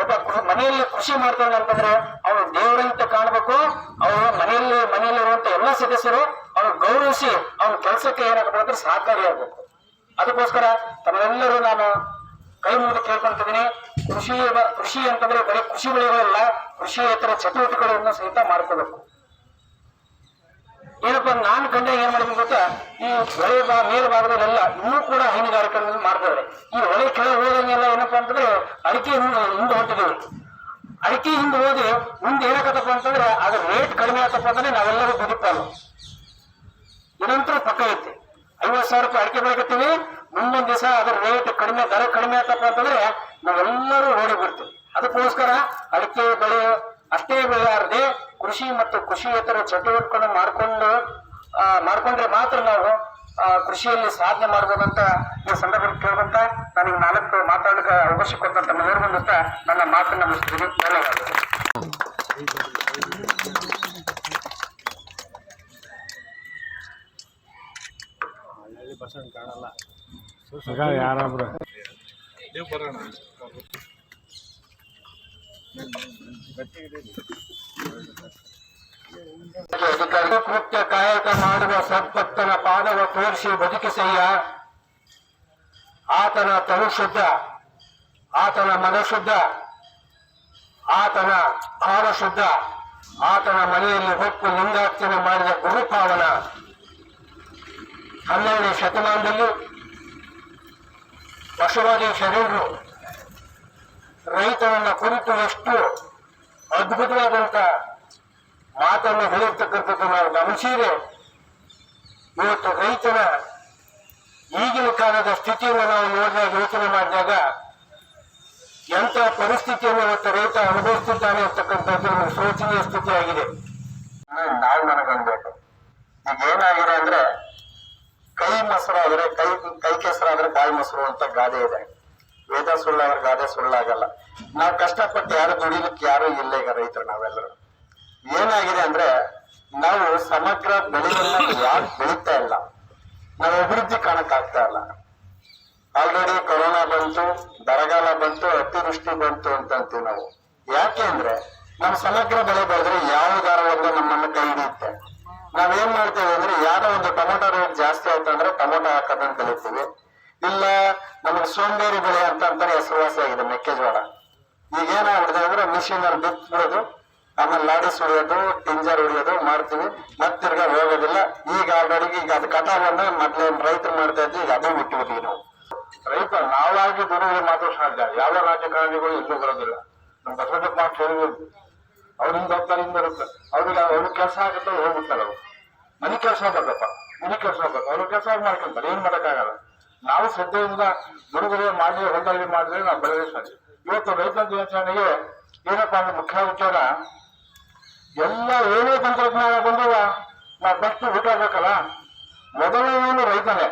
ಒಬ್ಬ ಮನೆಯಲ್ಲಿ ಕೃಷಿ ಮಾಡ್ತಾನೆ ಅಂತಂದ್ರೆ ಅವನು ದೇವರಂತೆ ಕಾಣಬೇಕು ಅವನು ಮನೆಯಲ್ಲಿ, ಮನೆಯಲ್ಲಿರುವಂತ ಎಲ್ಲ ಸದಸ್ಯರು ಅವನು ಗೌರವಿಸಿ ಅವನ ಕೆಲಸಕ್ಕೆ ಏನಾಗಬೇಕು ಅಂದ್ರೆ ಸಹಕಾರಿಯಾಗಬೇಕು ಅದಕ್ಕೋಸ್ಕರ ತಮ್ಮೆಲ್ಲರೂ ನಾನು ಕೈ ಮುಗಿದು ಕೇಳ್ಕೊಂತಿದ್ದೀನಿ. ಕೃಷಿ ಕೃಷಿ ಅಂತಂದ್ರೆ ಬರೀ ಕೃಷಿ ಬೆಳೆಗಳಲ್ಲ ಕೃಷಿಯೇತರ ಚಟುವಟಿಕೆಗಳನ್ನು ಸಹಿತ ಮಾಡ್ಕೋಬೇಕು. ಏನಪ್ಪ, ನಾನು ಕಂಡ ಏನ್ ಮಾಡ್ಬೇಕು ಗೊತ್ತಾ? ಈ ಹೊಳೆ ಮೇಲ್ ಭಾಗದಲ್ಲೆಲ್ಲ ಇನ್ನೂ ಕೂಡ ಹೈನುಗಾರಿಕೆಗಳನ್ನು ಮಾಡ್ತಾರೆ ಈ ಹೊಳೆ ಕೆಳಗೆ ಹೋದಂಗೆಲ್ಲ ಏನಪ್ಪಾ ಅಂತಂದ್ರೆ ಅಡಿಕೆ ಹಿಂದೆ ಹೊಟ್ಟಿದ್ದೀವಿ ಅಡಿಕೆ ಹಿಂದೆ ಹೋಗಿ ಮುಂದೆ ಏನಾಗತ್ತಪ್ಪ ಅಂತಂದ್ರೆ ಅದ್ರ ರೇಟ್ ಕಡಿಮೆ ಆತಪ್ಪ ಅಂದ್ರೆ ನಾವೆಲ್ಲರೂ ಬದುಕ್ತಾವೆ ನಿರಂತರ ಪಕ್ಕ ಐತಿ. ಐವತ್ತು ಸಾವಿರ ರೂಪಾಯಿ ಅಡಿಕೆ ಬೆಳಕತ್ತೀವಿ ಮುಂದೊಂದ್ ದಿವಸ ಅದ್ರ ರೇಟ್ ಕಡಿಮೆ, ದರ ಕಡಿಮೆ ಆಯ್ತಪ್ಪ ಅಂತಂದ್ರೆ ನಾವೆಲ್ಲರೂ ಓಡಿ ಬಿಡ್ತೀವಿ ಅದಕ್ಕೋಸ್ಕರ ಅಡಿಕೆ ಬೆಳೆ ಅಷ್ಟೇ ಬೆಳೆಯಾರದೆ ಕೃಷಿ ಮತ್ತು ಕೃಷಿಯೇತರ ಚಟುವಟಿಕೆಗಳನ್ನು ಮಾಡಿಕೊಂಡು ಮಾಡ್ಕೊಂಡ್ರೆ ಮಾತ್ರ ನಾವು ಕೃಷಿಯಲ್ಲಿ ಸಾಧನೆ ಮಾಡಬಹುದಂತ ಈ ಸಂದರ್ಭದಲ್ಲಿ ಕೇಳುವಂತ ನನಗೆ ನಾಲ್ಕು ಮಾತಾಡಕ ಅವಕಾಶ ಕೊಟ್ಟಂತ ನೋಡ್ಬಂದಂತ ನನ್ನ ಮಾತನ್ನ ಮುಗಿಸ್ತೀನಿ. ಧನ್ಯವಾದಗಳು. ಈಗ ಯಾರೊಬ್ರು ಕೃತ್ಯ ಕಾಯಕ ಮಾಡುವ ಸಂಪತ್ತನ ಪಾದವ ತೋರಿಸಿ ಬದುಕಿಸಯ್ಯ. ಆತನ ತನು ಶುದ್ಧ ಆತನ ಮನಶುದ್ಧ ಆತನ ಭಾವ ಶುದ್ಧ ಆತನ ಮನೆಯಲ್ಲಿ ಹೊಕ್ಕು ಲಿಂಗಾರ್ಚನೆ ಮಾಡಿದ ಗುರುಪಾವನ ಹನ್ನೆರಡನೇ ಶತಮಾನದಲ್ಲಿ ಬಸವಾದಿ ಶರೀರರು ರೈತನನ್ನ ಕುರಿತು ಎಷ್ಟು ಅದ್ಭುತವಾದಂತ ಮಾತನ್ನು ಹೇಳಿರ್ತಕ್ಕಂಥದ್ದು ನಾವು ಗಮನಿಸಿದ್ರೆ, ಇವತ್ತು ರೈತನ ಈಗಿನ ಕಾಲದ ಸ್ಥಿತಿಯನ್ನು ನಾವು ನೋಡಿದಾಗ, ಯೋಚನೆ ಮಾಡಿದಾಗ ಎಂಥ ಪರಿಸ್ಥಿತಿಯನ್ನು ಇವತ್ತು ರೈತ ಅನುಭವಿಸುತ್ತಾನೆ ಅಂತಕ್ಕಂಥದ್ದು ಶೋಚನೀಯ ಸ್ಥಿತಿ ಆಗಿದೆ. ನಾವು ನನಗನ್ಬೇಕು. ಈಗ ಏನಾಗಿದೆ ಅಂದ್ರೆ ಕೈ ಮೊಸರು ಆದ್ರೆ ಕೈ ಕೈ ಕೆಸರಾದ್ರೆ ಬಾಯಿ ಮೊಸರು ಅಂತ ಗಾದೆ ಇದೆ. ವೇದ ಸುಳ್ಳಾದ್ರೆ ಗಾದೆ ಸುಳ್ಳಾಗಲ್ಲ ನಾವು ಕಷ್ಟಪಟ್ಟು ಯಾರು ದುಡಿಲಿಕ್ಕೆ ಯಾರು ಇಲ್ಲ ಈಗ ರೈತರು ನಾವೆಲ್ಲರೂ. ಏನಾಗಿದೆ ಅಂದ್ರೆ ನಾವು ಸಮಗ್ರ ಬೆಳೆಯನ್ನ ಯಾರು ಬೆಳೀತಾ ಇಲ್ಲ. ನಾವು ಅಭಿವೃದ್ಧಿ ಕಾಣಕ್ಕಾಗ್ತಾ ಇಲ್ಲ. ಆಲ್ರೆಡಿ ಕೊರೋನಾ ಬಂತು, ಬರಗಾಲ ಬಂತು, ಅತಿವೃಷ್ಟಿ ಬಂತು ಅಂತ ಅಂತೀವಿ ನಾವು. ಯಾಕೆ ಅಂದ್ರೆ ನಮ್ಮ ಸಮಗ್ರ ಬೆಳೆ ಬೆಳೆದ್ರೆ ಯಾವ ಒಂದು ನಮ್ಮನ್ನ ಕೈ ಹಿಡಿಯುತ್ತೆ? ನಾವೇನ್ ಮಾಡ್ತೇವೆ ಅಂದ್ರೆ ಯಾವ್ದೋ ಒಂದು ಟೊಮೊಟೊ ರೇಟ್ ಜಾಸ್ತಿ ಆಯ್ತು ಅಂದ್ರೆ ಟೊಮೊಟೊ ಹಾಕೋದನ್ನ ಕಲಿತೀವಿ. ಇಲ್ಲ, ನಮಗೆ ಸೋಂಬೇರಿ ಬೆಳೆ ಅಂತ ಅಂತಾರೆ, ಹೆಸರುವಾಸಿ ಆಗಿದೆ ಮೆಕ್ಕೆಜೋಳ. ಈಗ ಏನಾಗ್ಬಿಡ್ತೇವೆ ಅಂದ್ರೆ ಮಿಷಿನ್ ಅಲ್ಲಿ ಬಿತ್ಬಿಡೋದು ಆಮೇಲೆ ಲಾಡಿಸ್ ಹೊಡಿಯೋದು ಟಿಂಜರ್ ಹೊಡಿಯೋದು ಮಾಡ್ತೀವಿ. ಮತ್ತೆ ತಿರ್ಗಾ ಹೋಗೋದಿಲ್ಲ. ಈಗ ಆಲ್ರೆಡಿ ಈಗ ಅದು ಕಟಾವ್ ಬಂದ್ರೆ ರೈತರು ಮಾಡ್ತಾ ಇದ್ವಿ, ಈಗ ಅದೇ ಬಿಟ್ಟಿಬಿಟ್ಟಿವಿ ನಾವು. ರೈತ ನಾವಾಗಿ ದುಡಿದ್ರೆ ಮಾತ್ರ ಸಾಧ್ಯ. ಯಾವ ರಾಜಕಾರಣಿಗಳು ಇಲ್ಲೂ ಬರೋದಿಲ್ಲ. ನಮ್ಮ ಬಸವಣ್ಣಪ್ಪ ಮಾತು ಹೇಳಿದ್ರು ಅವ್ರಿಂದ ಹೋಗ್ತಾರಿಂದ ಬರುತ್ತೆ ಅವ್ರಿಗೆ ಅವ್ರ ಕೆಲಸ ಆಗುತ್ತೆ ಹೋಗ್ಬಿಡ್ತಾರೆ ಅವ್ರು. ಮನೆ ಕೆಲಸ ಬರ್ತಪ್ಪ ಮನೆ ಕೆಲಸ ಬೇಕು ಅವ್ರ ಕೆಲಸ ಮಾಡ್ಕೊಂತಾರೆ. ಏನ್ ಮಾಡಕ್ಕಾಗಲ್ಲ. ನಾವು ಶ್ರದ್ಧೆಯಿಂದ ದುಡಿದ್ರೆ ಮಾಡಿ ಹೊಲದಲ್ಲಿ ಮಾಡಿದ್ರೆ ನಾವು ಸಾಧ್ಯ. ಇವತ್ತು ರೈತ ದಿನಾಚರಣೆಗೆ ಏನಪ್ಪಾ ಅಂದ್ರೆ ಮುಖ್ಯ ವಿಚಾರ ಎಲ್ಲ ಏನೇ ತಂತ್ರಜ್ಞಾನ ಬಂದವ ನಾವು ಫಸ್ಟ್ ಬಿಟ್ಟಾಗಬೇಕಲ್ಲ ಬೇಕಲ್ಲ ಮೊದಲನೇನು ರೈತನೇ?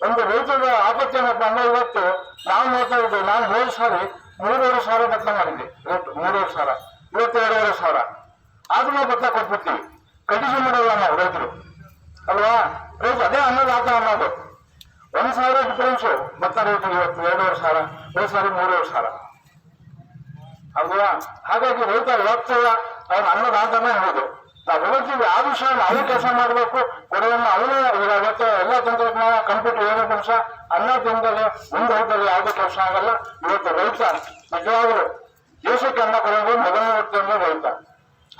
ಒಂದು ರೈತರ ಆಪತ್ತು ಏನಪ್ಪ ಅಂದ್ರೆ ಇವತ್ತು ನಾವು ನೋಡ್ತಾ ಇದ್ದೀವಿ ನಾನು ಮೂರು ಸಾರಿ ಮೂರುವರೆ ಸಾವಿರ ಬಟ್ಟೆ ಮಾಡಿದ್ದೆ. ರೇಟ್ ಮೂರುವರೆ ಸಾವಿರ. ಇವತ್ತು ಎರಡೂವರೆ ಸಾವಿರ. ಆದ್ರೂ ನಾವು ಭತ್ತ ಕೊಟ್ಬಿಡ್ತೀವಿ. ಕಂಡೀಷನ್ ಮಾಡಲ್ಲ ನಾವು, ರೈತರು. ಅಲ್ವಾ? ರೈತರು ಅದೇ ಅನ್ನದಾತ ಅನ್ನೋದು. ಒಂದ್ ಸಾವಿರ ಡಿಫರೆನ್ಸು ಭತ್ತ ರೇಟ್ ಇವತ್ತು ಎರಡೂವರೆ ಸಾವಿರ ಎರಡು ಸಾವಿರ ಮೂರುವರೆ ಸಾವಿರ. ಅಲ್ವಾ? ಹಾಗಾಗಿ ರೈತ ಇವತ್ತಲ್ಲ ಅವ್ರ ಅನ್ನೋದು ಅನ್ನದಾತನೇ ಹೌದು. ನಾವು ಹೇಳ್ತೀವಿ, ಆ ವಿಷಯ ನಾವು ಕೆಲಸ ಮಾಡಬೇಕು. ಕೊಡೋದನ್ನ ಅವನೇ ಇವತ್ತು ಎಲ್ಲ ತಂತ್ರಜ್ಞಾನ ಕಂಪ್ಯೂಟರ್ ಏನೋ ಕೆಲಸ, ಅನ್ನ ತಿಂದಲೆ ಮುಂದೆ ಹೋದಲ್ಲಿ ಯಾವುದೇ ಕೆಲಸ ಆಗಲ್ಲ. ಇವತ್ತು ರೈತ, ನಿಜವಾಗ್ಲು ದೇಶಕ್ಕೆ ಅನ್ನ ಕೊಡೋದು ಮೊದಲ ವ್ಯಕ್ತಿ ಅಂದ್ರೆ ರೈತ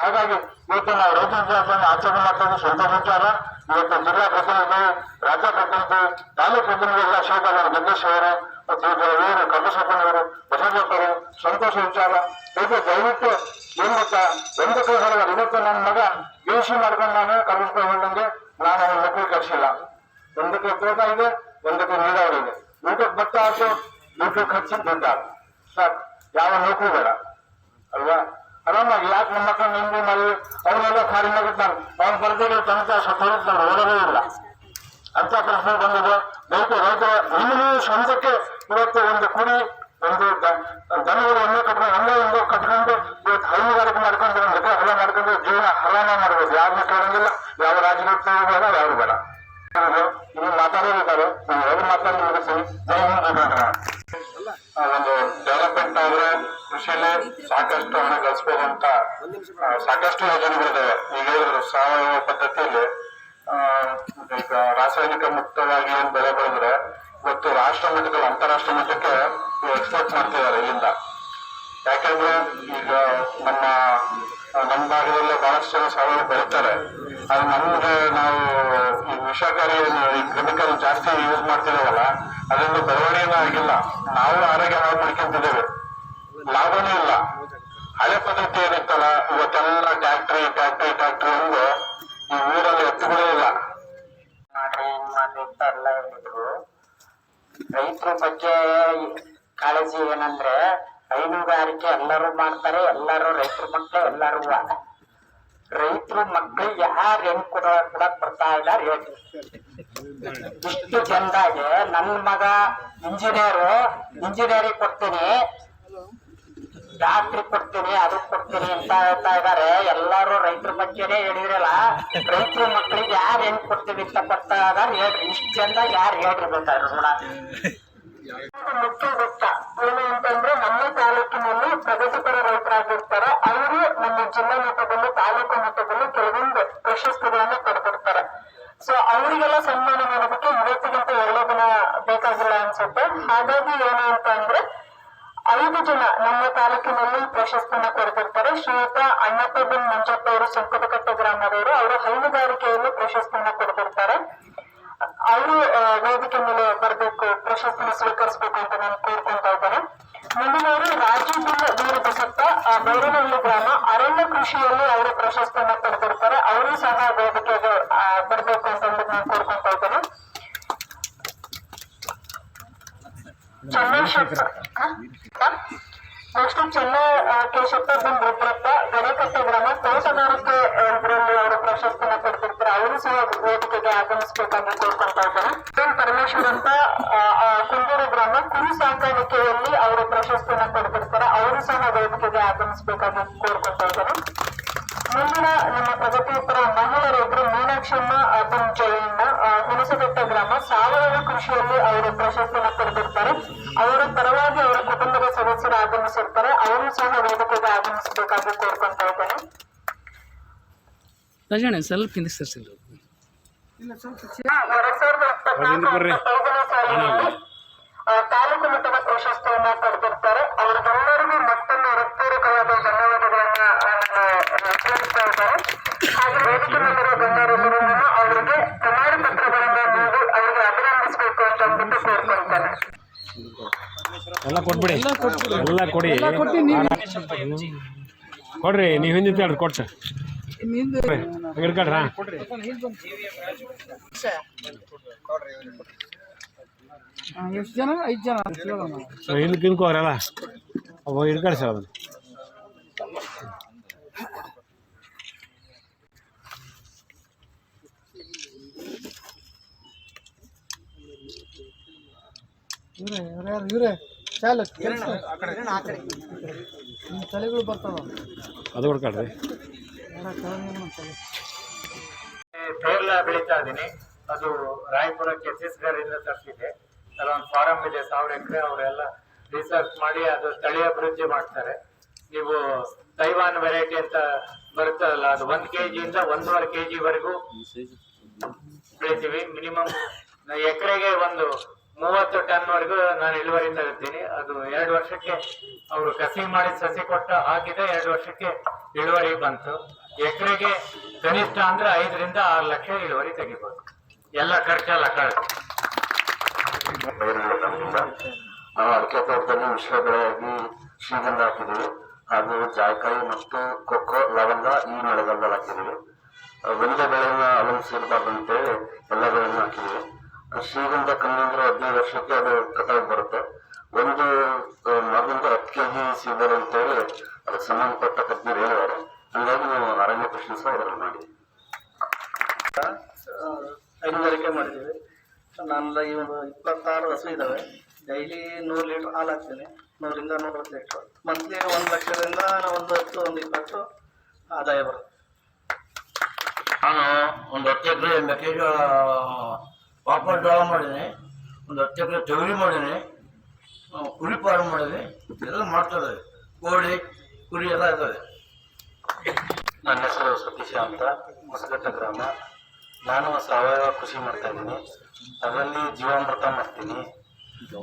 ಹಾಗಾಗಿ ಇವತ್ತು ನಾವು ರೈತ ದಿನಾಚರಣೆ ಆಚರಣೆ ಮಾಡ್ತಾ ಸ್ವಂತ ವಿಚಾರ ಇವತ್ತು ಜಿಲ್ಲಾ ಪ್ರತಿನಿಧಿ, ರಾಜ್ಯ ಪ್ರತಿನಿಧಿ, ತಾಲೂಕು ಪ್ರತಿನಿಧಿಗಳ ಶೇಖರ್ ಜಗದೀಶ್ ಅವರು ಮತ್ತು ಇವರು ಕಂದಸಪ್ಪನವರು ಬಸವಪ್ಪರು ಸಂತೋಷ ವಿಚಾರ ಇದು ದಯವಿಟ್ಟು ಏನ್ ಗೊತ್ತಾ ಒಂದು ಕೈ ಇವತ್ತು ನನ್ನ ಮಗ ಬೇಸಿ ಮಾಡ್ಕೊಂಡು ನಾನು ಕಲಿಸ್ಕೊಂಡು ಹೇಳ್ದಂಗೆ ನಾನು ಅವನ ಮಕ್ಕಳು ಕಳಿಸಿಲ್ಲ ಒಂದಕ್ಕೆ ತೋಟ ಇದೆ, ಒಂದಕ್ಕೆ ನೀರಾವರಿ ಇದೆ. ಊಟಕ್ಕೆ ಭತ್ತ ಹಾಕು ಊಟಕ್ಕೆ ಖರ್ಚು ದುಡ್ಡು ಸಾಕು. ಯಾವ ನೌಕರಿ ಬೇಡ ಅಲ್ವಾ? ಆರಾಮಾಗಿ ಯಾಕೆ ನಮ್ಮ ಮಕ್ಕಳು ನಿಮ್ಗೆ ಮಾಡಿ ಅವನ್ನೆಲ್ಲ ಫಾರಿನ್ ಬಿಡ್ತಾರೆ ಅವ್ನು ಬರ್ದಿರೋ ತನಕ ಸತ್ತೋಗಿರ್ತಾರೆ ಓಡೋದೇ ಇಲ್ಲ. ಅಂತ ಪ್ರಶ್ನೆ ಬಂದಿದೆ. ರೈತ ರೈತರ, ನಿಮಗೆ ಸ್ವಂತಕ್ಕೆ ಇವತ್ತು ಒಂದು ಕುರಿ, ಒಂದು ಜನಗಳು ದನಗಳು ಎಣ್ಣೆ ಕಟ್ಕೊಂಡು ಎಣ್ಣೆ ಒಂದು ಕಟ್ಕೊಂಡು ಇವತ್ತು ಹೈನುಗಾರಿಕೆ ಮಾಡ್ಕೊಂಡು ಒಂದು ಎಕರೆ ಮಾಡ್ಕೊಂಡು ಜೀವನ ಹರಾಮ ಮಾಡ್ಬೋದು. ಯಾರನ್ನ ಕೇಳಂಗಿಲ್ಲ. ಯಾವ ರಾಜಕೀಯ ಬೇಡ, ಯಾರು ಬೇಡ. ಇನ್ನು ಮಾತಾಡೋದಿದ್ದಾರೆ. ನಾನು ಎರಡು ಮಾತಾಡಿ ಮುಗಿಸ್ತೀನಿ ಜೈ ಹಿಂದ್ ಒಂದು ಡೆವಲಪ್ಮೆಂಟ್ ಆದ್ರೆ ಕೃಷಿಯಲ್ಲಿ ಸಾಕಷ್ಟು ಹಣ ಗಳಿಸಬಹುದು ಅಂತ ಸಾಕಷ್ಟು ಯೋಜನೆಗಳಿದ್ದಾವೆ ಈಗ ಹೇಳಿದ್ರು ಸಾವಯವ ಪದ್ಧತಿಯಲ್ಲಿ ಈಗ ರಾಸಾಯನಿಕ ಮುಕ್ತವಾಗಿ ಏನ್ ಬೆಳೆ ಬೆಳೆದ್ರೆ, ಇವತ್ತು ರಾಷ್ಟ್ರ ಮಟ್ಟದಲ್ಲಿ ಅಂತಾರಾಷ್ಟ್ರೀಯ ಮಟ್ಟಕ್ಕೆ ಎಕ್ಸ್ಪೋರ್ಟ್ ಮಾಡ್ತಿದ್ದಾರೆ ಇಲ್ಲಿಂದ. ಯಾಕಂದ್ರೆ ಈಗ ನಮ್ಮ ನಮ್ಮ ಭಾಗದಲ್ಲೇ ಬಹಳಷ್ಟು ಜನ ಸಾವಯವ ಬರುತ್ತಾರೆ ಅದು ನಮ್ಗೆ ನಾವು ಈ ವಿಷಕಾರಿ ಈ ಕೆಮಿಕಲ್ ಜಾಸ್ತಿ ಯೂಸ್ ಮಾಡ್ತಿದ್ದೇವಲ್ಲ ಅದರಿಂದ ಬೆಳವಣಿಗೆನೂ ಆಗಿಲ್ಲ. ನಾವು ಆರೋಗ್ಯ ಹಾಳು ಮಾಡ್ಕೊಂತಿದ್ದೇವೆ. ಲಾಭನೂ ಇಲ್ಲ. ಹಳೆ ಪದ್ಧತಿ ಏನಿತ್ತಲ್ಲ, ಇವತ್ತೆಲ್ಲ ಟ್ಯಾಕ್ಟ್ರಿ ಟ್ಯಾಕ್ಟ್ರಿ ಟ್ಯಾಕ್ಟ್ರಿ ಒಂದು ಈ ಊರಲ್ಲಿ ಎತ್ತುಗಳೇ ಇಲ್ಲ. ಅಂತ ಎಲ್ಲ ರೈತರ ಬಗ್ಗೆ ಕಾಳಜಿ ಏನಂದ್ರೆ ಹೈನುಗಾರಿಕೆ ಎಲ್ಲರೂ ಮಾಡ್ತಾರೆ, ಎಲ್ಲರೂ ರೈತರ ಮಕ್ಕಳು ಎಲ್ಲರೂ ರೈತರು ಮಕ್ಕಳು ಯಾರು ಹೆಣ್ ಕೊಡೋ ಕೂಡ ಬರ್ತಾ ಇದ್ದಾರೆ ಹೇಳ್ರಿ ಇಷ್ಟು ಜನದಾಗೆ ನನ್ನ ಮಗ ಇಂಜಿನಿಯರು, ಇಂಜಿನಿಯರಿಂಗ್ ಕೊಡ್ತೀನಿ. ಡಾಕ್ಟ್ರಿ ಕೊಡ್ತೀನಿ, ಅದಕ್ಕೆ ಕೊಡ್ತೀನಿ ಅಂತ ಹೇಳ್ತಾ ಇದಾರೆ ಎಲ್ಲಾರು ರೈತರ ಬಗ್ಗೆನೇ ಹೇಳಿದ್ರಲ್ಲ ರೈತರ ಮಕ್ಕಳಿಗೆ ಯಾರು ಹೆಣ್ ಕೊಡ್ತೀವಿ ಅಂತ ಬರ್ತಾ ಇದಾರೆ ಹೇಳ್ರಿ ಇಷ್ಟು ಯಾರು ಹೇಳಿರ್ಬೇಕಾದ್ರೆ ನೋಡ. ಮುಖ್ಯ ಗೊತ್ತ ಏನು ಅಂತಂದ್ರೆ ನಮ್ಮ ತಾಲೂಕಿನಲ್ಲಿ ಪ್ರಗತಿಪರ ರೈತರಾಗಿರ್ತಾರೆ. ಅವರು ನಮ್ಮ ಜಿಲ್ಲಾ ಮಟ್ಟದಲ್ಲಿ, ತಾಲೂಕು ಮಟ್ಟದಲ್ಲಿ ಕೆಲವೊಂದು ಪ್ರಶಸ್ತಿಗಳನ್ನ ಪಡೆದಿರ್ತಾರೆ. ಸೊ ಅವರಿಗೆಲ್ಲ ಸನ್ಮಾನ ಮಾಡೋದಕ್ಕೆ ಇವತ್ತಿಗಿಂತ ಒಳ್ಳೆ ದಿನ ಬೇಕಾಗಿಲ್ಲ ಅನ್ಸುತ್ತೆ. ಹಾಗಾಗಿ ಏನು ಅಂತ ಅಂದ್ರೆ ಐದು ಜನ ನಮ್ಮ ತಾಲೂಕಿನಲ್ಲಿ ಪ್ರಶಸ್ತಿನ ಪಡೆದಿರ್ತಾರೆ. ಶ್ರೀಯುತ ಅಣ್ಣಪ್ಪ ಬಿನ್ ಮಂಜಪ್ಪ ಅವರು ಸಂಕಟಕಟ್ಟೆ ಗ್ರಾಮದವರು. ಅವರು ಹೈನುಗಾರಿಕೆಯಲ್ಲಿ ಪ್ರಶಸ್ತಿಯನ್ನ ಪಡೆದಿರ್ತಾರೆ. ಅವರು ವೇದಿಕೆ ಮೇಲೆ ಬರಬೇಕು ಪ್ರಶಸ್ತಿನ ಸ್ವೀಕರಿಸಬೇಕು ಅಂತ ನಾನು ಕೋರ್ಕೊಳ್ತಾ ಇದ್ದೇನೆ. ಮುಂದಿನವರು ರಾಜೀವ್ ವೀರ ಪ್ರಸಕ್ತ ಆ, ಬೈರನಹಳ್ಳಿ ಗ್ರಾಮ ಅರಣ್ಯ ಕೃಷಿಯಲ್ಲಿ ಅವರು ಪ್ರಶಸ್ತಿಯನ್ನು ಪಡೆದಿರ್ತಾರೆ. ಅವರು ಸಹ ವೇದಿಕೆಗೆ ಬರ್ಬೇಕು ಅಂತ ನಾನು ಕೋರ್ಕೊಳ್ತಾ ಇದ್ದೇನೆ. ಚಂದ್ರಶೇಖರ್ ನೆಕ್ಸ್ಟ್ ಚೆನ್ನ ಕೆ ಬಿನ್ ರುದ್ರಪ್ಪ ಗಣಕಟ್ಟೆ ಗ್ರಾಮ ತೋಟಗಾರಿಕೆ ಇದರಲ್ಲಿ ಅವರು ಪ್ರಶಸ್ತಿನ ಪಡೆದಿರ್ತಾರೆ ಅವರು ಸಹ ವೇದಿಕೆಗೆ ಆಗಮಿಸಬೇಕಾಗಿ ಕೋರ್ಕೊಳ್ತಾ ಇದ್ದಾರೆ. ಎನ್ ಪರಮೇಶ್ವರ್ ಅಂತ ಕುಂದೂರು ಗ್ರಾಮ ಕುರಿ ಸಾಕಾಣಿಕೆಯಲ್ಲಿ ಅವರು ಪ್ರಶಸ್ತಿನ ಪಡೆದಿರ್ತಾರೆ ಅವರು ಸಹ ವೇದಿಕೆಗೆ ಆಗಮಿಸಬೇಕಾಗಿ ಕೋರ್ಕೊಂತಾ ಇದ್ದಾರೆ. ಮುಂದಿನ ನಮ್ಮ ಪ್ರಗತಿಪರ ಮಹಿಳೆಯರೊಬ್ಬರು ಮೀನಾಕ್ಷಮ್ಮ ಅಬ್ಬನ್ ಜಯಣ್ಣ ಹುಣಸಘಟ್ಟ ಗ್ರಾಮ, ಸಾವಯವ ಕೃಷಿಯಲ್ಲಿ ಅವರು ಪ್ರಶಸ್ತಿನ ಪಡೆದಿರ್ತಾರೆ ಅವರ ಪರವಾಗಿ ಅವರ ಕುಟುಂಬದ ಸದಸ್ಯರು ಆಗಮಿಸಿರ್ತಾರೆ ಅವರು ಸಹ ವೇದಿಕೆಗೆ ಆಗಮಿಸಬೇಕಾಗಿ ಕೋರ್ಕೊಂತ ಇದ್ದೇನೆ. ರಾಜಣ್ಣ ಸ್ವಲ್ಪ ಹಿಂದೆ ಸರ್ಸಿಲ್ಲ ಎರಡ್ ಸಾವಿರದ ಇಪ್ಪತ್ನಾಲ್ಕು ಐದನೇ ಸಾಲಿನಲ್ಲಿ ಆ, ತಾಲೂಕು ಮಟ್ಟದ ಪ್ರಶಸ್ತಿಯನ್ನ ಪಡೆದಿರ್ತಾರೆ. ಅವ್ರಿಗೆಲ್ಲರಿಗೂ ಮತ್ತೊಮ್ಮೆ ಹೃತ್ಪೂರ್ವಕವಾದ ಧನ್ಯವಾದಗಳನ್ನ ಸೇರಿಸ್ತಾ ಇದ್ದಾರೆ ಹಾಗೆ ವೇದಿಕೆ ಮೇಲಿರುವ ಎಲ್ಲ ಕೊಟ್ಬಿಡಿ. ಎಲ್ಲ ಕೊಡಿ. ಕೊಡ್ರಿ ನೀವು ಹಿಂದಿನ ಹೇಳ್ರಿ ಕೊಟ್ಟು. ಹಿಡ್ಕೊಳ್ರ ಎಷ್ಟು ಜನ? ಐದು ಜನ. ಹಿಂದಕ್ಕೆ ಹಿಂದ್ಕೋರಲ್ಲ ಅವ ಹಿಡ್ಕೊಳಿ ಸರ್ ಅದನ್ನ ಇವರೇ ಇವರೇ ಯಾರು ಇವ್ರೆ. ತಲೆಗಳು ಬರ್ತಾವ. ಅದು ಮಾಡ್ತಾರೆ? ಪೇರ್ಲ ಬೆಳೀತಾ ಇದ್ದೀನಿ. ಅದು ರಾಯಪುರ ಛತ್ತೀಸ್ಗಢದಿಂದ ತರಿಸಿದೆ. ಅಲ್ಲೊಂದು ಫಾರಂ ಇದೆ ಸಾವಿರ ಎಕರೆ ಅವರೆಲ್ಲ ರಿಸರ್ಚ್ ಮಾಡಿ ಅದು ಸ್ಥಳೀಯ ಅಭಿವೃದ್ಧಿ ಮಾಡ್ತಾರೆ. ನೀವು ತೈವಾನ್ ವೆರೈಟಿ ಅಂತ ಬರುತ್ತಲ್ಲ ಅದು ಒಂದು ಕೆ ಜಿಯಿಂದ ಒಂದೂವರೆ ಕೆಜಿ ವರೆಗೂ ಬೆಳಿತೀವಿ. ಮಿನಿಮಮ್ ಎಕರೆಗೆ ಒಂದು ಮೂವತ್ತು ಟನ್ ವರೆಗೂ ನಾನು ಇಳುವರಿ ತರುತ್ತೀನಿ ಅದು ಎರಡು ವರ್ಷಕ್ಕೆ ಅವರು ಕಸಿ ಮಾಡಿ ಸಸಿ ಕೊಟ್ಟು ಹಾಕಿದ ಎರಡು ವರ್ಷಕ್ಕೆ ಇಳುವರಿ ಬಂತು. ಎಕರೆಗೆ ಕನಿಷ್ಠ ಅಂದ್ರೆ ಐದರಿಂದ ಆರು ಲಕ್ಷ ಇಳುವರಿ ತೆಗಿಬೋದು. ಎಲ್ಲ ಖರ್ಚೆಲ್ಲ ಕಳೆದು. ನಾವು ಅಡಿಕೆ ತೋಟದಲ್ಲಿ ಮಿಶ್ರ ಬೆಳೆಯಾಗಿ ಶ್ರೀಗಂಧ ಹಾಕಿದ್ದೀವಿ. ಹಾಗೂ ಜಾಯ್ಕಾಯಿ ಮತ್ತು ಕೊಕ್ಕೋ, ಲವಂಗ ಈ ಮಳೆಗಾಲದಲ್ಲಿ ಹಾಕಿದ್ದೀವಿ. ಒಂದೇ ಬೆಳೆಯನ್ನ ಅವಲಂಬಿಸಿರಬಾರ್ದು ಅಂತೇಳಿ ಎಲ್ಲ ಬೆಳೆಯನ್ನು ಹಾಕಿದ್ದೀವಿ. ಶ್ರೀಗಂಧ ಕಮ್ಮಿ ಅಂದ್ರೆ ಹದಿನೈದು ವರ್ಷಕ್ಕೆ ಅದು ಕಟಾವಿಗೆ ಬರುತ್ತೆ. ಒಂದು ಮರದಿಂದ ಹತ್ತು ಕೆ ಜಿ ಸಿಗೋದು ಅಂತೇಳಿ ಅದಕ್ಕೆ ಸಂಬಂಧಪಟ್ಟ ತಜ್ಞರು ಹೇಳಿದ್ದಾರೆ. ಹಂಗಾಗಿ ನಾವು ಅರಣ್ಯ ಕೃಷ್ಣ ಸಹ ಇದರಲ್ಲಿ ಮಾಡಿ. ಹೈನುಗಾರಿಕೆ ಮಾಡಿದ್ದೀವಿ. ನನ್ನ ಈ ಒಂದು ಇಪ್ಪತ್ತಾರು ಹಸು ಇದ್ದಾವೆ ಡೈಲಿ ನೂರು ಲೀಟ್ರ್ ಹಾಲು ಹಾಕ್ತೀನಿ. ನೂರಿಂದ ನೂರತ್ತು ಲೀಟ್ರ್. ಮಂತ್ಲಿ ಒಂದು ಲಕ್ಷದಿಂದ ಒಂದು ಹತ್ತು ಒಂದು ಇಪ್ಪತ್ತು ಆದಾಯ ಬರುತ್ತೆ. ನಾನು ಒಂದು ಹತ್ತು ಎಕರೆ ಮೆಕ್ಕೆಜೋಳ ಪಾಪಡ್ ಜೋಳ ಮಾಡಿದ್ದೀನಿ ಒಂದು ಹತ್ತು ಎಕರೆ ತೊಗರಿ ಮಾಡಿದ್ದೀನಿ ಆ, ಕುರಿ ಫಾರ್ಮ್ ಮಾಡಿದ್ವಿ ಎಲ್ಲ ಮಾಡ್ತಾ ಇದ್ದೀವಿ ಕೋಳಿ ಕುರಿ ಎಲ್ಲ ಇದ್ದಾವೆ. ನನ್ನ ಹೆಸರು ಸತೀಶ ಅಂತ ಹೊಸಘಟ್ಟ ಗ್ರಾಮ. ನಾನು ಸಾವಯವ ಕೃಷಿ ಮಾಡ್ತಾ ಇದ್ದೀನಿ. ಅದರಲ್ಲಿ ಜೀವಾಮೃತ ಮಾಡ್ತೀನಿ.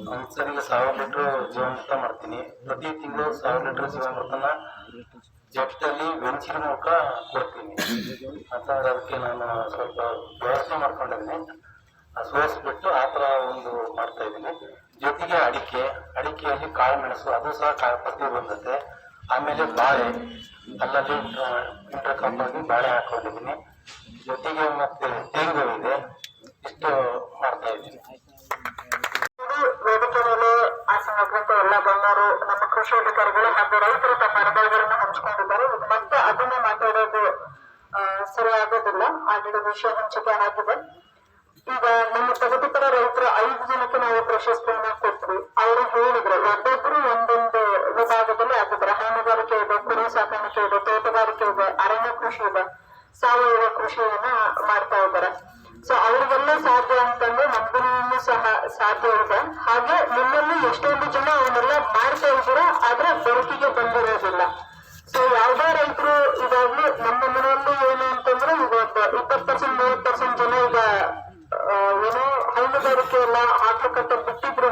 ಮನುಷ್ಯರಿಗೆ ಸಾವಿರ ಲೀಟ್ರ್ ಜೀವಾಮೃತ ಮಾಡ್ತೀನಿ. ಪ್ರತಿ ತಿಂಗಳು ಸಾವಿರ ಲೀಟ್ರ್ ಜೀವಾಮೃತನ ಜಟ್ಟಲ್ಲಿ ವೆಂಚಿನ ಮೂಲಕ ಕೊಡ್ತೀನಿ. ಅಂತಂದ್ರೆ ಅದಕ್ಕೆ ನಾನು ಸ್ವಲ್ಪ ವ್ಯವಸ್ಥೆ ಮಾಡ್ಕೊಂಡಿದ್ದೀನಿ. ಸೋರಿಸ್ಬಿಟ್ಟು ಆ ಥರ ಒಂದು ಮಾಡ್ತಾ ಇದ್ದೀನಿ. ಜೊತೆಗೆ ಅಡಿಕೆ, ಅಡಿಕೆಯಲ್ಲಿ ಕಾಳು ಮೆಣಸು ಅದು ಸಹ ಕಾಳು ಪತ್ತಿ ಬಂದತೆ ಆಮೇಲೆ ಬಾಳೆ ಅಲ್ಲಲ್ಲಿ ಇಂಟರ್ ಕ್ರಾಪ್ ಆಗಿ ಬಾಳೆ ಹಾಕೊಂಡಿದ್ದೀನಿ. ಜೊತೆಗೆ ಮತ್ತೆ ತೆಂಗು ಇದೆ. ಇಷ್ಟು ಮಾಡ್ತಾ ಇದ್ದೀನಿ. ಇದು ವೇದಿಕೆ ಮೇಲೆ ಸಮಗ್ರತೆ ಎಲ್ಲ ಬಂದರು ನಮ್ಮ ಕೃಷಿ ಅಧಿಕಾರಿಗಳು ಹಾಗೂ ರೈತರು ತಮ್ಮ ಅನುಭವಗಳನ್ನು ಹಂಚಿಕೊಂಡಿದ್ದಾರೆ. ಮತ್ತೆ ಅದನ್ನೇ ಮಾತಾಡೋದು ಸರಿ ಆಗೋದಿಲ್ಲ. ಆಗಿರೋ ವಿಷಯ ಹಂಚಿಕೆ ಆಗಿದೆ. ಈಗ ನಮ್ಮ ಪ್ರಗತಿಪರ ರೈತರು ಐದು ಜನಕ್ಕೆ ನಾವು ಪ್ರಶಸ್ತಿಯನ್ನ ಕೊಟ್ವಿ. ಅವರು ಹೇಳಿದ್ರು, ಒಬ್ಬೊಬ್ರು ಒಂದೊಂದು ವಿಭಾಗದಲ್ಲಿ ಆಗಿದ್ರೆ ಹೈನುಗಾರಿಕೆ ಇದೆ, ಕುರಿ ಸಾಕಾಣಿಕೆ ಇದೆ, ತೋಟಗಾರಿಕೆ ಇದೆ, ಅರಣ್ಯ ಕೃಷಿ ಇದೆ, ಸಾವಯವ ಕೃಷಿಯನ್ನ ಮಾಡ್ತಾ ಇದ್ದಾರೆ. ಸೊ ಅವರಿಗೆಲ್ಲ ಸಾಧ್ಯ ಅಂತಂದ್ರೆ ನಮ್ಗೂ ಸಹ ಸಾಧ್ಯ ಇದೆ. ಹಾಗೆ ನಿಮ್ಮಲ್ಲಿ ಎಷ್ಟೊಂದು ಜನ ಅವನ್ನೆಲ್ಲ ಮಾಡ್ತಾ ಇದ್ದೀರಾ, ಆದ್ರೆ ಬೆಳಕಿಗೆ ಬಂದಿರೋದಿಲ್ಲ. ಸೊ ಯಾವ್ದೇ ರೈತರು ಇದಾಗ್ಲಿ, ನಮ್ಮ ಮನೆಯಲ್ಲಿ ಏನು ಅಂತಂದ್ರೆ ಒಂದು ಇಪ್ಪತ್ತು ಪರ್ಸೆಂಟ್, ಮೂವತ್ತು ಪರ್ಸೆಂಟ್ ಜನ ಈಗ ಏನೋ ಹೈನುಗಾರಿಕೆ ಎಲ್ಲ ಹಾಕಕತ್ತ ಬಿಟ್ಟಿದ್ರು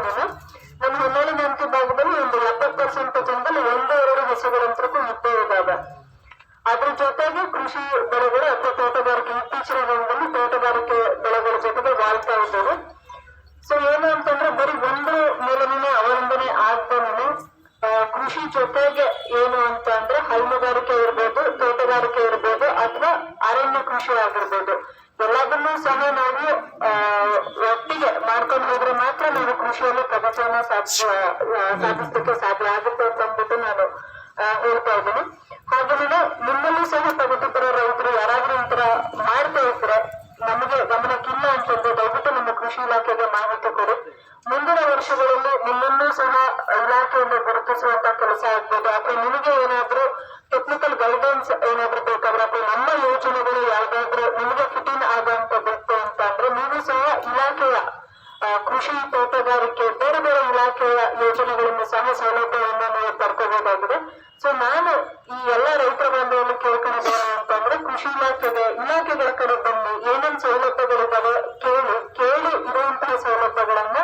ನಮ್ಮ ಹಿನ್ನೆಲೆ ಗಂಟೆ ಭಾಗದಲ್ಲಿ ಒಂದು ಎಪ್ಪತ್ತು ಪರ್ಸೆಂಟ್ ಜನದಲ್ಲಿ ಒಂದು ಎರಡು ಹಸುಗಳಂತೂ ಇದ್ದೇ ಇದ್ದಾವೆ ಅದ್ರ ಜೊತೆಗೆ ಕೃಷಿ ಬೆಳೆಗಳು ಅಥವಾ ತೋಟಗಾರಿಕೆ, ಇತ್ತೀಚಿನ ದಿನದಲ್ಲಿ ತೋಟಗಾರಿಕೆ ಬೆಳೆಗಳ ಜೊತೆಗೆ ವಾಳ್ತಾ ಇದ್ದಾರೆ ಸೊ ಏನು ಅಂತಂದ್ರೆ ಬರೀ ಒಂದು ಮೇಲಿನ ಅವಲಂಬನೆ ಆಗ್ತಾನೆ ಕೃಷಿ ಜೊತೆಗೆ ಏನು ಅಂತ ಅಂದ್ರೆ ಹೈನುಗಾರಿಕೆ ಇರ್ಬೋದು, ತೋಟಗಾರಿಕೆ ಇರ್ಬೋದು ಅಥವಾ ಅರಣ್ಯ ಕೃಷಿ ಆಗಿರ್ಬೋದು. ಎಲ್ಲದನ್ನೂ ಸಹ ನಾವು ಒಟ್ಟಿಗೆ ಮಾಡ್ಕೊಂಡು ಹೋದ್ರೆ ಮಾತ್ರ ನಾವು ಕೃಷಿಯಲ್ಲಿ ಆ, ಸಾಧಿಸ್ಲಿಕ್ಕೆ ಸಾಧ್ಯ ಆಗುತ್ತೆ ಅಂತ ಅಂದ್ಬಿಟ್ಟು ನಾನು ಹೇಳ್ತಾ ಇದ್ದೀನಿ. ಹಾಗೇನೆ ನಿಮ್ಮಲ್ಲೂ ಸಹ ಪ್ರಗತಿಪರ ರೈತರು ಯಾರಾದ್ರೂ ಈ ತರ ಮಾಡ್ತಾ ಇದ್ರೆ ನಮಗೆ ಗಮನಕ್ಕಿಲ್ಲ ಅಂತಂದ್ರೆ ದಯವಿಟ್ಟು ಕೃಷಿ ಇಲಾಖೆಗೆ ಮಾಹಿತಿ ಕೊಡಿ ಮುಂದಿನ ವರ್ಷಗಳಲ್ಲಿ ನಿಮ್ಮನ್ನೂ ಸಹ ಇಲಾಖೆಯಿಂದ ಗುರುತಿಸುವಂತ ಕೆಲಸ ಆಗ್ಬೋದು. ಅಥವಾ ನಿಮಗೆ ಏನಾದ್ರೂ ಟೆಕ್ನಿಕಲ್ ಗೈಡೆನ್ಸ್ ಏನಾದ್ರು ಬೇಕಾದ್ರೆ ಅಥವಾ ನಮ್ಮ ಯೋಜನೆಗಳು ಯಾವ್ದಾದ್ರು ನಿಮಗೆ ಫಿಟ್ ಇನ್ ಬೇಕು ಅಂತ ಅಂದ್ರೆ ನೀವು ಸಹ ಇಲಾಖೆಯ ಕೃಷಿ ತೋಟಗಾರಿಕೆ ಬೇರೆ ಬೇರೆ ಇಲಾಖೆಯ ಯೋಜನೆಗಳನ್ನು ಸಹ ಸೌಲಭ್ಯವನ್ನು ನೀವು ಪಡ್ಕೋಬಹುದಾಗಿದೆ. ಸೊ ನಾನು ಈ ಎಲ್ಲ ರೈತರ ಬಂಧುವನ್ನು ಕೇಳ್ಕೊಂಡಿದ್ದೇನೆ ಅಂತಂದ್ರೆ ಕೃಷಿ ಇಲಾಖೆಗೆ, ಇಲಾಖೆಗಳ ಕಡೆ ಬನ್ನಿ, ಏನೇನು ಸೌಲಭ್ಯಗಳಿದ್ದಾವೆ ಕೇಳಿ ಕೇಳಿ ಇರುವಂತಹ ಸೌಲಭ್ಯಗಳನ್ನ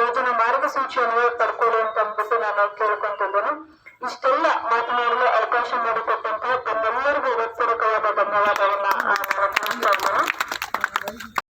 ಯೋಜನೆ ಮಾರ್ಗಸೂಚಿಯನ್ನು ಪಡ್ಕೊಳ್ಳಿ ಅಂತ ಅಂದ್ಬಿಟ್ಟು ನಾನು ಕೇಳ್ಕೊಂತಿದ್ದೇನೆ. ಇಷ್ಟೆಲ್ಲ ಮಾತನಾಡಲು ಅವಕಾಶ ಮಾಡಿಕೊಟ್ಟಂತಹ ತಮ್ಮೆಲ್ಲರಿಗೂ ಹೃತ್ಪೂರ್ವಕವಾದ ಧನ್ಯವಾದವನ್ನ ನಾನು ಕೇಳ್ತಾ ಇದ್ದೇನೆ.